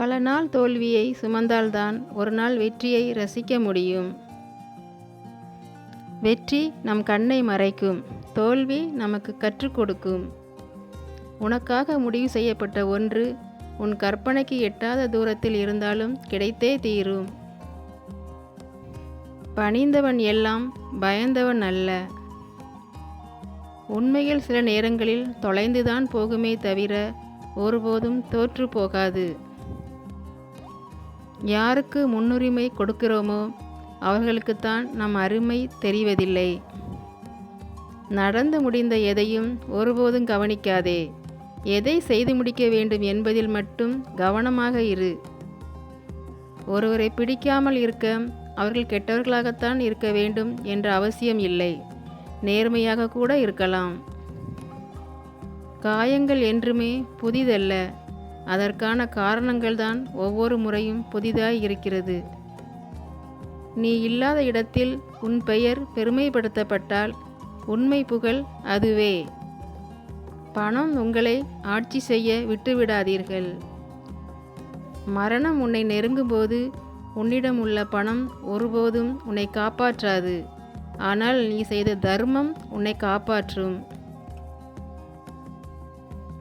பல நாள் தோல்வியை சுமந்தால்தான் ஒரு நாள் வெற்றியை ரசிக்க முடியும். வெற்றி நம் கண்ணை மறைக்கும். தோல்வி நமக்கு கற்றுக் கொடுக்கும். உனக்காக முடிவு செய்யப்பட்ட ஒன்று உன் கற்பனைக்கு எட்டாத தூரத்தில் இருந்தாலும் கிடைத்தே தீரும். பணிந்தவன் எல்லாம் பயந்தவன் அல்ல. உண்மையில் சில நேரங்களில் தொலைந்துதான் போகுமே தவிர ஒருபோதும் தோற்று போகாது. யாருக்கு முன்னுரிமை கொடுக்கிறோமோ அவர்களுக்குத்தான் நம் அருமை தெரிவதில்லை. நடந்து முடிந்த எதையும் ஒருபோதும் கவனிக்காதே. எதை செய்து முடிக்க வேண்டும் என்பதில் மட்டும் கவனமாக இரு. ஒருவரை பிடிக்காமல் இருக்க அவர்கள் கெட்டவர்களாகத்தான் இருக்க வேண்டும் என்ற அவசியம் இல்லை. நேர்மையாக கூட இருக்கலாம். காயங்கள் என்றுமே புதிதல்ல. அதற்கான காரணங்கள்தான் ஒவ்வொரு முறையும் புதிதாய் இருக்கிறது. நீ இல்லாத இடத்தில் உன் பெயர் பெருமைப்படுத்தப்பட்டால் உண்மை புகழ் அதுவே. பணம் உங்களை ஆட்சி செய்ய விட்டுவிடாதீர்கள். மரணம் உன்னை நெருங்கும்போது உன்னிடம் உள்ள பணம் ஒருபோதும் உன்னை காப்பாற்றாது. ஆனால் நீ செய்த தர்மம் உன்னை காப்பாற்றும்.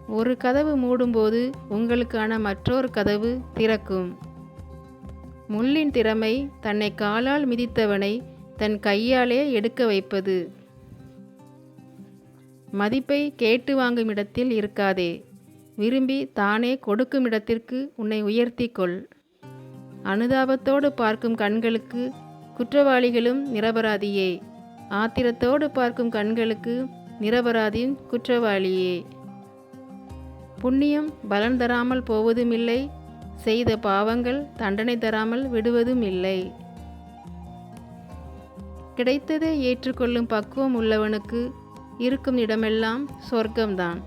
ஒரு கதவு மூடும்போது உங்களுக்கான மற்றொரு கதவு திறக்கும். முள்ளின் திறமை தன்னை காலால் மிதித்தவனை தன் கையாலே எடுக்க வைப்பது. மதிப்பை கேட்டு வாங்கும் இடத்தில் இருக்காதே. விரும்பி தானே கொடுக்கும் இடத்திற்கு உன்னை உயர்த்தி கொள். அனுதாபத்தோடு பார்க்கும் கண்களுக்கு குற்றவாளிகளும் நிரபராதியே. ஆத்திரத்தோடு பார்க்கும் கண்களுக்கு நிரபராதியும் குற்றவாளியே. புண்ணியம் பலன் தராமல் போவதும் இல்லை செய்த பாவங்கள் தண்டனை தராமல் விடுவதும் இல்லை கிடைத்ததை ஏற்றுக்கொள்ளும் பக்குவம் உள்ளவனுக்கு இருக்கும் இடமெல்லாம் சொர்க்கம்தான்.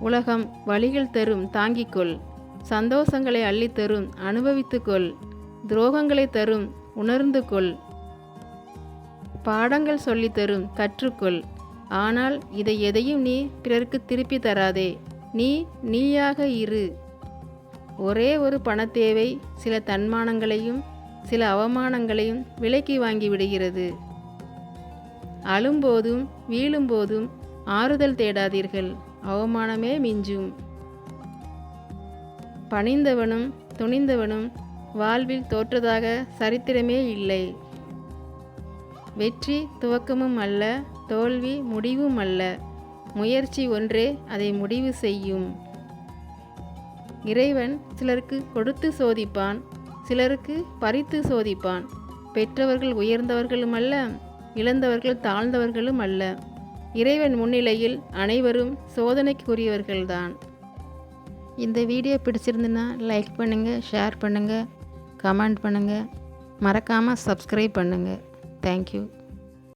உலகம் வழிகள் தரும் தாங்கிக்கொள். சந்தோஷங்களை அள்ளித்தரும் அனுபவித்துக்கொள். துரோகங்களை தரும் உணர்ந்து கொள் பாடங்கள் சொல்லித்தரும் கற்றுக்கொள். ஆனால் இதை எதையும் நீ பிறருக்கு திருப்பி தராதே. நீ நீயாக இரு. ஒரே ஒரு பணத்தேவை சில தன்மானங்களையும் சில அவமானங்களையும் விலைக்கு வாங்கி விடுகிறது. அழும்போதும் வீழும்போதும் ஆறுதல் தேடாதீர்கள். அவமானமே மிஞ்சும். பணிந்தவனும் துணிந்தவனும் வாழ்வில் தோற்றதாக சரித்திரமே இல்லை. வெற்றி துவக்கமும் அல்ல தோல்வி முடிவும் அல்ல முயற்சி ஒன்றே அதை முடிவு செய்யும். இறைவன் சிலருக்கு கொடுத்து சோதிப்பான் சிலருக்கு பறித்து சோதிப்பான். பெற்றவர்கள் உயர்ந்தவர்களும் அல்ல இழந்தவர்கள் தாழ்ந்தவர்களும் அல்ல இறைவன் முன்னிலையில் அனைவரும் சோதனைக்குரியவர்கள்தான். இந்த வீடியோ பிடிச்சிருந்துன்னா லைக் பண்ணுங்கள் ஷேர் பண்ணுங்கள் கமெண்ட் பண்ணுங்கள் மறக்காமல் சப்ஸ்கிரைப் பண்ணுங்கள் தேங்க்யூ